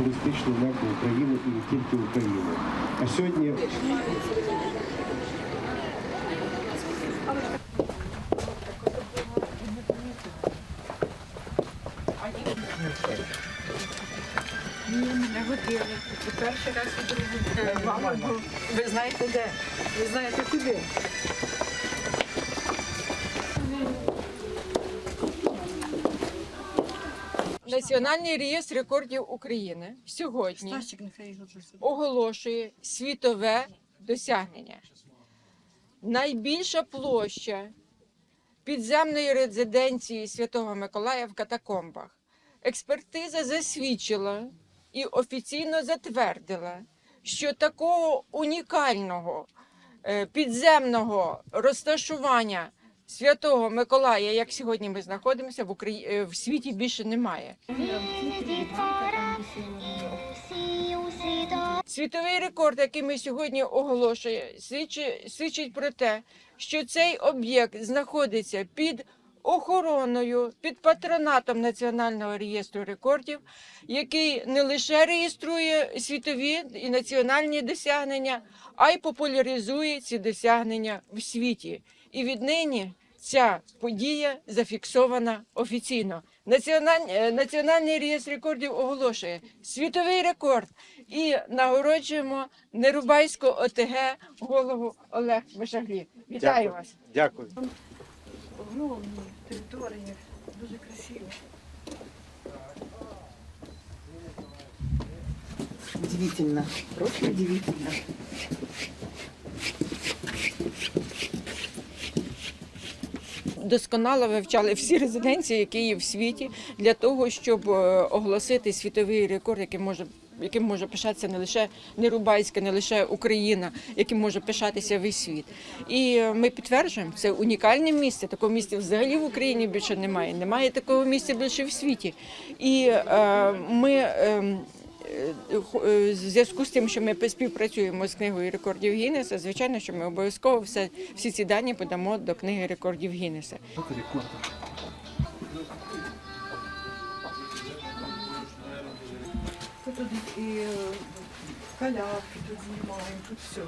туристичну меку України і не тільки України. А сьогодні Не годили. Перший раз і другий. Ви знаєте де? Ви знаєте куди? Національний реєстр рекордів України сьогодні оголошує світове досягнення. Найбільша площа підземної резиденції Святого Миколая в катакомбах. Експертиза засвідчила і офіційно затвердила, що такого унікального е, підземного розташування Святого Миколая, як сьогодні ми знаходимося, в Україні в світі більше немає. Світовий рекорд, який ми сьогодні оголошуємо, свідчить, свідчить про те, що цей об'єкт знаходиться під охороною, під патронатом Національного реєстру рекордів, який не лише реєструє світові і національні досягнення, а й популяризує ці досягнення в світі. І віднині ця подія зафіксована офіційно. Національ... е, Національний реєстр рекордів оголошує світовий рекорд і нагороджуємо Нерубайського ОТГ голову Олег Мишаглі. Вітаю Дякую. вас! дякую. Огромні території, дуже красиво. Удивительно, просто удивительно. Досконало вивчали всі резиденції, які є в світі, для того, щоб е, оголосити світовий рекорд, яким може яким може пишатися не лише Нерубайська, не лише Україна, яким може пишатися весь світ. І е, ми підтверджуємо, це унікальне місце. Такого місця взагалі в Україні більше немає. Немає такого місця більше в світі. І е, ми. е, в зв'язку з тим, що ми співпрацюємо з книгою рекордів Гіннеса, звичайно, що ми обов'язково все, всі ці дані подамо до книги рекордів Гіннеса. Тут і каляки, тут знімаємо, тут все.